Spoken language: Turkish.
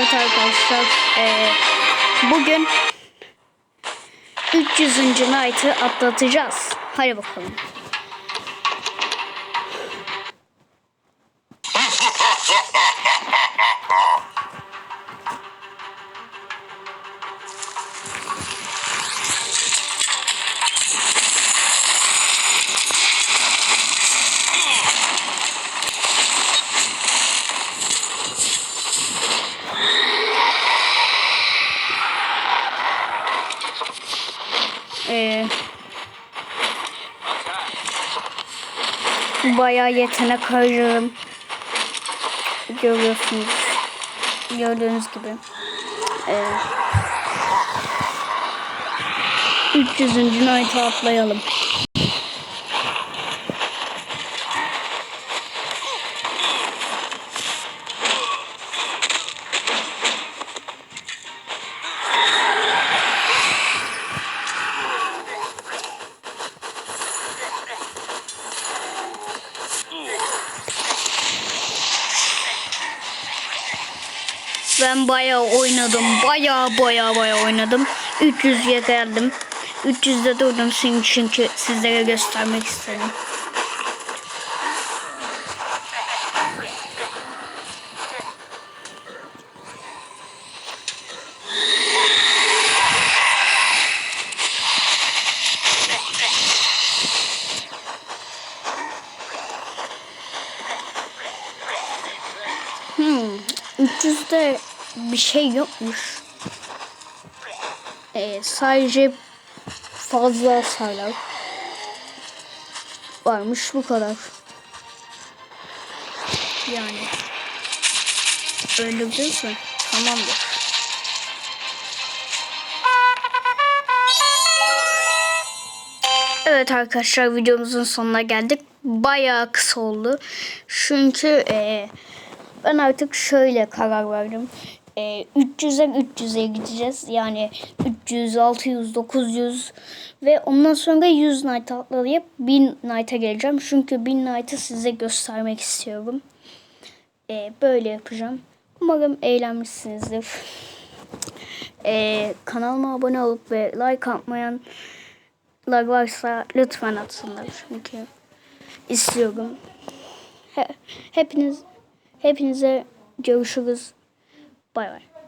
Evet arkadaşlar eee, bugün 300. Night'ı atlatacağız. Hadi bakalım. Eee bayağı yetenek harcadım. Görüyorsunuz. Gördüğünüz gibi. Ee, 300. Night'ı atlayalım. Ben bayağı oynadım. Bayağı bayağı bayağı oynadım. 300'ye geldim. 300'de durdum çünkü, sizlere göstermek istedim. Hmm, 300'de bir şey yokmuş. Ee, sadece fazla hasarlar varmış bu kadar. Yani öyle diyorsun. Tamamdır. Evet arkadaşlar videomuzun sonuna geldik. Bayağı kısa oldu. Çünkü eee ben artık şöyle karar verdim. Ee, 300'den 300'e gideceğiz. Yani 300, 600, 900 ve ondan sonra 100 night atlayıp 1000 night'a geleceğim. Çünkü 1000 night'ı size göstermek istiyorum. Ee, böyle yapacağım. Umarım eğlenmişsinizdir. Ee, kanalıma abone olup ve like atmayanlar varsa lütfen atsınlar. Çünkü istiyorum. He- hepiniz Hepinize görüşürüz. Bye bye.